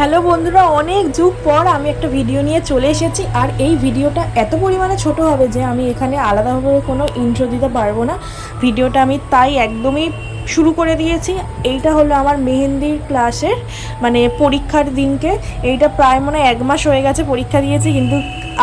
Hello বন্ধুরা, অনেক যুগ পর আমি একটা ভিডিও নিয়ে চলে এসেছি, আর এই ভিডিওটা এত পরিমাণে ছোট হবে যে আমি এখানে আলাদাভাবে কোনো ইন্ট্রো দিতে পারব না। ভিডিওটা আমি তাই একদমই শুরু করে দিয়েছি। এইটা হলো আমার মেহেন্দির ক্লাসের মানে পরীক্ষার দিনকে। এইটা প্রায় মনে এক মাস হয়ে গেছে পরীক্ষা দিয়েছি, কিন্তু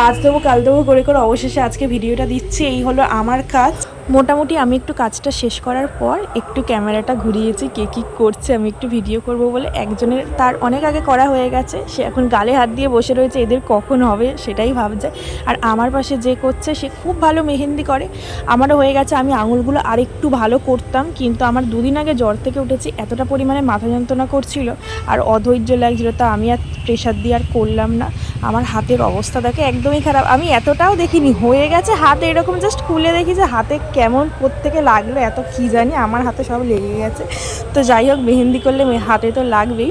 আজ দেবো, কাল দেবো করে করে অবশেষে আজকে ভিডিওটা দিচ্ছি। এই হলো আমার কাজ। মোটামুটি আমি একটু কাজটা শেষ করার পর একটু ক্যামেরাটা ঘুরিয়েছি, কে কী করছে, আমি একটু ভিডিও করব বলে একজনের, তার অনেক আগে করা হয়ে গেছে, সে এখন গালে হাত দিয়ে বসে রয়েছে, এদের কখন হবে সেটাই ভাবছে। আর আমার পাশে যে করছে, সে খুব ভালো মেহেন্দি করে। আমারও হয়ে গেছে, আমি আঙুলগুলো আরেকটু ভালো করতাম, কিন্তু আমার দুদিন আগে জ্বর থেকে উঠেছি, এতটা পরিমাণে মাথা যন্ত্রণা করছিল আর অধৈর্য লাগছিল, তা আমি আর প্রেশার দিয়ে আর করলাম না। আমার হাতের অবস্থা দেখে একদমই খারাপ। আমি এতটাও দেখিনি, হয়ে গেছে হাতে, এরকম জাস্ট খুলে দেখি যে হাতে কেমন প্রত্যেকে লাগল, এত কী জানি, আমার হাতে সব লেগে গেছে। তো যাই হোক, মেহেন্দি করলে হাতে তো লাগবেই।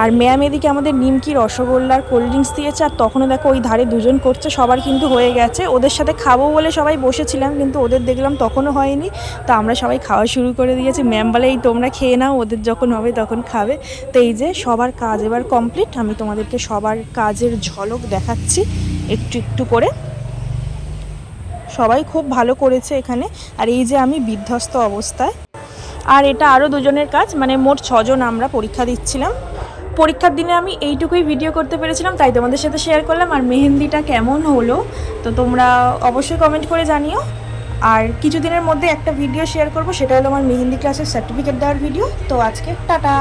আর ম্যাম এদিকে আমাদের নিমকি রসগোল্লার কোল্ড ড্রিঙ্কস দিয়েছে, আর তখনও দেখো ওই ধারে দুজন করছে, সবার কিন্তু হয়ে গেছে। ওদের সাথে খাব বলে সবাই বসেছিলাম, কিন্তু ওদের দেখলাম তখনও হয়নি। তো আমরা সবাই খাওয়া শুরু করে দিয়েছি। ম্যাম বলে, এই তোমরা খেয়ে নাও, ওদের যখন হবে তখন খাবে। তো এই যে সবার কাজ এবার কমপ্লিট আমি তোমাদেরকে সবার কাজের ঝলক দেখাচ্ছি, একটু একটু করে। সবাই খুব ভালো করেছে এখানে। আর এই যে আমি বিধ্বস্ত অবস্থায়। আর এটা আরও দুজনের কাজ মানে মোট ছজন আমরা পরীক্ষা দিচ্ছিলাম। পরীক্ষার দিনে আমি এইটুকুই ভিডিও করতে পেরেছিলাম, তাই তোমাদের সাথে শেয়ার করলাম। আর মেহেন্দিটা কেমন হলো, তো তোমরা অবশ্যই কমেন্ট করে জানিও। আর কিছুদিনের মধ্যে একটা ভিডিও শেয়ার করব, সেটা হলো আমার মেহেন্দি ক্লাসের সার্টিফিকেট দেওয়ার ভিডিও তো আজকে টাটা!